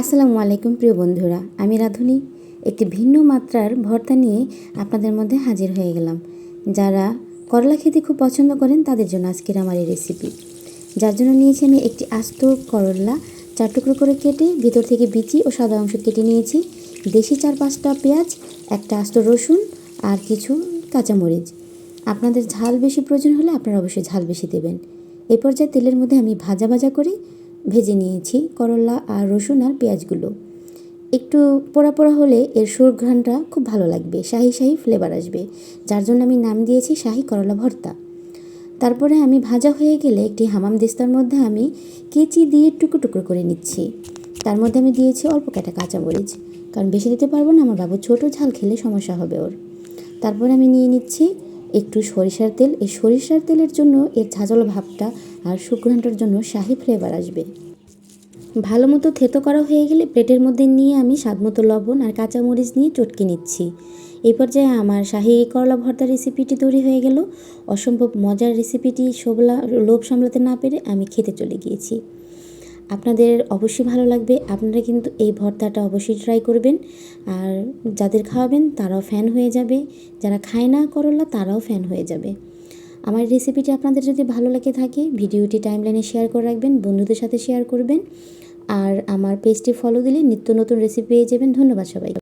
আসসালামু আলাইকুম, প্রিয় বন্ধুরা। আমি রাধুনি। একটি ভিন্ন মাত্রার ভর্তা নিয়ে আপনাদের মধ্যে হাজির হয়ে গেলাম। যারা করলা খেতে খুব পছন্দ করেন, তাদের জন্য আজকের আমার এই রেসিপি যার জন্য নিয়েছি আমি একটি আস্ত করলা। চার টুকরো করে কেটে ভিতর থেকে বিচি ও সাদা অংশ কেটে নিয়েছি। দেশি চার পাঁচটা পেঁয়াজ, একটা আস্ত রসুন আর কিছু কাঁচামরিচ। আপনাদের ঝাল বেশি প্রয়োজন হলে আপনারা অবশ্যই ঝাল বেশি দেবেন। এই পর্যায়ে তেলের মধ্যে আমি ভাজা ভাজা করে ভেজে নিয়েছি করলা আর রসুন আর পেঁয়াজগুলো। একটু পোড়া পোড়া হলে এর সুরঘ্রাণটা খুব ভালো লাগবে, শাহি শাহি ফ্লেভার আসবে। যার জন্য আমি নাম দিয়েছি শাহি করলা ভর্তা। তারপরে আমি ভাজা হয়ে গেলে একটি হামাম দিস্তার মধ্যে আমি কেচি দিয়ে টুকরো টুকরো করে নিচ্ছি। তার মধ্যে আমি দিয়েছি অল্প কাটা কাঁচামরিচ। কারণ বেশি দিতে পারব না, আমার বাবু ছোটো, ঝাল খেলে সমস্যা হবে ওর। তারপরে আমি নিয়ে নিচ্ছি একটু সরিষার তেল। এই সরিষার তেলের জন্য এর ঝাঁঝালো ভাবটা আর সুঘ্রাণটার জন্য শাহি ফ্লেভার আসবে। ভালো মতো থেতো করা হয়ে গেলে প্লেটের মধ্যে নিয়ে আমি স্বাদমতো লবণ আর কাঁচামরিচ নিয়ে চটকে নিচ্ছি। এই পর্যায়ে আমার শাহি করলা ভর্তা রেসিপিটি তৈরি হয়ে গেল। অসম্ভব মজার রেসিপিটি সবলা লোভ সামলাতে না পেরে আমি খেতে চলে গিয়েছি। আপনাদের অবশ্যই ভালো লাগবে। আপনারা কিন্তু এই ভর্তাটা অবশ্যই ট্রাই করবেন। আর যাদের খাওয়াবেন তারাও ফ্যান হয়ে যাবে। যারা খায় না করলা, তারাও ফ্যান হয়ে যাবে। আমার রেসিপিটি আপনাদের যদি ভালো লাগে থাকে, ভিডিওটি টাইমলাইনে শেয়ার করে রাখবেন, বন্ধুদের সাথে শেয়ার করবেন। আর আমার পেজটি ফলো দিলে নিত্য নতুন রেসিপি পেয়ে যাবেন। ধন্যবাদ সবাই